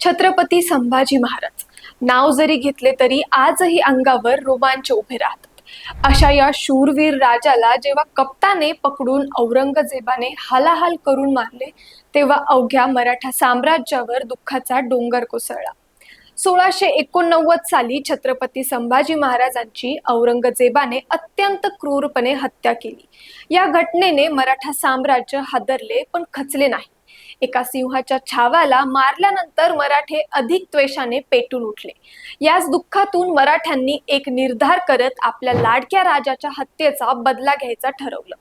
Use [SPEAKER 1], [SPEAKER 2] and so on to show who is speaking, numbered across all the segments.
[SPEAKER 1] छत्रपती संभाजी महाराज. नाव जरी घेतले तरी आजही अंगावर रोमांच उभे राहतात. अशा या शूरवीर राजाला जेव्हा कप्ताने पकडून औरंगजेबाने हालाहाल करून मारले तेव्हा अवघ्या मराठा साम्राज्यावर दुःखाचा डोंगर कोसळला. सोळाशे एकोणनव्वद साली छत्रपती संभाजी महाराजांची औरंगजेबाने अत्यंत क्रूरपणे हत्या केली. या घटनेने मराठा साम्राज्य हादरले पण खचले नाही. एका सिंहाच्या छावाला मारल्यानंतर मराठे अधिक द्वेषाने पेटून उठले. याच दुःखातून मराठ्यांनी एक निर्धार करत आपल्या लाडक्या राजाच्या हत्येचा बदला घ्यायचा ठरवलं.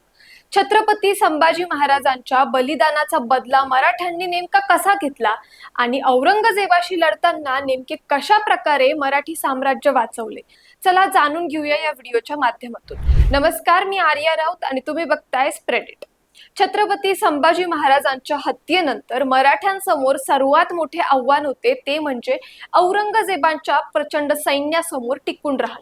[SPEAKER 1] छत्रपती संभाजी महाराजांच्या बलिदानाचा बदला मराठ्यांनी नेमका कसा घेतला आणि औरंगजेबाशी लढताना नेमके कशा प्रकारे मराठी साम्राज्य वाचवले? चला जाणून घेऊया या व्हिडिओच्या माध्यमातून. नमस्कार मी आर्या राऊत आणि तुम्ही बघताय स्प्रेडिट छत्रपती संभाजी महाराजांच्या हत्येनंतर मराठ्यांसमोर सर्वात मोठे आव्हान होते ते म्हणजे औरंगजेबांच्या प्रचंड सैन्यासमोर टिकून राहणं.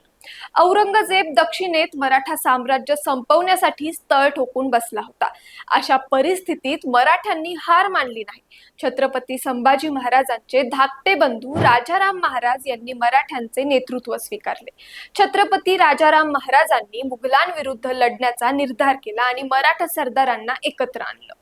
[SPEAKER 1] औरंगजेब दक्षिणेत मराठा साम्राज्य संपवण्यासाठी स्थळ ठोकून बसला होता. अशा परिस्थितीत मराठ्यांनी हार मानली नाही. छत्रपती संभाजी महाराजांचे धाकटे बंधू राजाराम महाराज यांनी मराठ्यांचे नेतृत्व स्वीकारले. छत्रपती राजाराम महाराजांनी मुघलांविरुद्ध लढण्याचा निर्धार केला आणि मराठा सरदारांना एकत्र आणलं.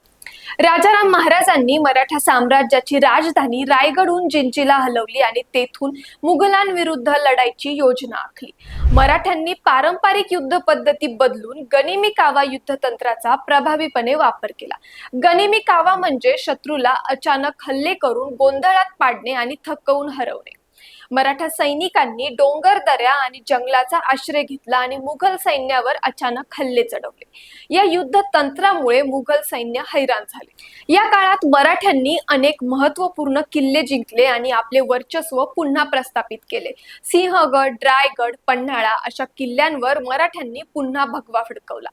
[SPEAKER 1] राजाराम महाराजांनी मराठा साम्राज्याची राजधानी रायगडहून जिंजीला हलवली आणि तेथून मुघलांविरुद्ध लढायची योजना आखली. मराठ्यांनी पारंपरिक युद्ध पद्धती बदलून गनिमी कावा युद्धतंत्राचा प्रभावीपणे वापर केला. गनिमी कावा म्हणजे शत्रूला अचानक हल्ले करून गोंधळात पाडणे आणि थकवून हरवणे. मराठा सैनिकांनी डोंगर दऱ्या आणि जंगलाचा आश्रय घेतला आणि मुघल सैन्यावर अचानक हल्ले चढवले. या युद्ध तंत्रामुळे मुघल सैन्य हैराण झाले. या काळात मराठ्यांनी अनेक महत्त्वपूर्ण किल्ले जिंकले आणि आपले वर्चस्व पुन्हा प्रस्थापित केले. सिंहगड रायगड पन्हाळा अशा किल्ल्यांवर मराठ्यांनी पुन्हा भगवा फडकवला.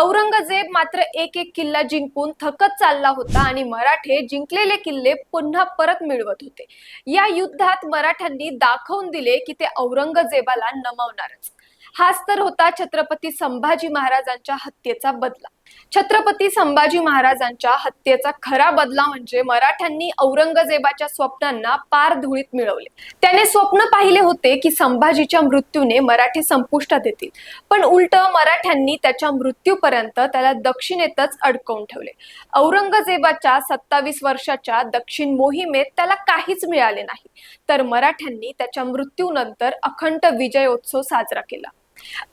[SPEAKER 1] औरंगजेब मात्र एक एक किल्ला जिंकून थकत चालला होता आणि मराठे जिंकलेले किल्ले पुन्हा परत मिळवत होते. या युद्धात मराठ्यांनी दाखवून दिले की ते औरंगजेबाला नमवणारच. हाच तर होता छत्रपती संभाजी महाराजांच्या हत्येचा बदला. छत्रपती संभाजी महाराजांच्या हत्येचा खरा बदला म्हणजे मराठ्यांनी औरंगजेबाच्या स्वप्नांना पार धुळीत मिळवले. त्याने स्वप्न पाहिले होते की संभाजीच्या मृत्यूने मराठे संपुष्टात येतील. पण उलट मराठ्यांनी त्याच्या मृत्यूपर्यंत त्याला दक्षिणेतच अडकवून ठेवले. औरंगजेबाच्या सत्तावीस वर्षाच्या दक्षिण मोहिमेत त्याला काहीच मिळाले नाही. तर मराठ्यांनी त्याच्या मृत्यूनंतर अखंड विजयोत्सव साजरा केला.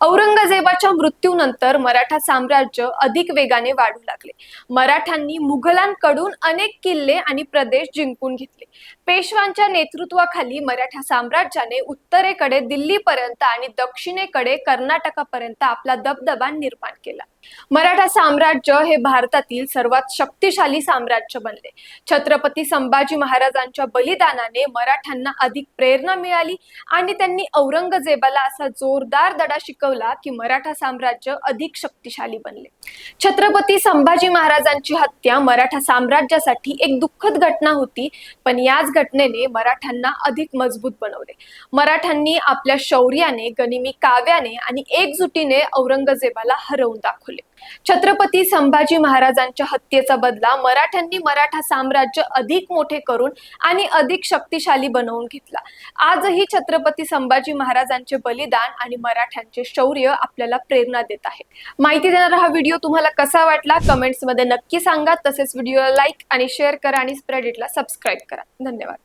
[SPEAKER 1] औरंगजेबाच्या मृत्यूनंतर मराठा साम्राज्य अधिक वेगाने वाढू लागले. मराठ्यांनी मुघलांकडून अनेक किल्ले आणि प्रदेश जिंकून घेतले. पेशवांच्या नेतृत्वाखाली मराठा साम्राज्याने उत्तरेकडे दिल्लीपर्यंत आणि दक्षिणेकडे कर्नाटकापर्यंत आपला दबदबा निर्माण केला. मराठा साम्राज्य हे भारतातील सर्वात शक्तिशाली साम्राज्य बनले. छत्रपती संभाजी महाराजांच्या बलिदानाने मराठ्यांना अधिक प्रेरणा मिळाली आणि त्यांनी औरंगजेबाला असा जोरदार दडा शिकवला की मराठा साम्राज्य अधिक शक्तिशाली बनले. छत्रपती संभाजी महाराजांची हत्या मराठा साम्राज्यासाठी एक दुःखद घटना होती पण याच घटनेने मराठ्यांना अधिक मजबूत बनवले. मराठ्यांनी आपल्या शौर्याने गनिमी काव्याने आणि एकजुटीने औरंगजेबाला हरवून दाखवले. छत्रपती संभाजी महाराजांच्या हत्येचा बदला मराठ्यांनी मराठा साम्राज्य अधिक मोठे करून आणि अधिक शक्तिशाली बनवून घेतला. आजही छत्रपती संभाजी महाराजांचे बलिदान आणि मराठ्यांचे शौर्य आपल्याला प्रेरणा देत आहे. माहिती देणारा हा व्हिडिओ तुम्हाला कसा वाटला? कमेंट्समध्ये नक्की सांगा. तसेच व्हिडिओला लाईक आणि शेअर करा आणि स्प्रेडिटला सबस्क्राईब करा. धन्यवाद.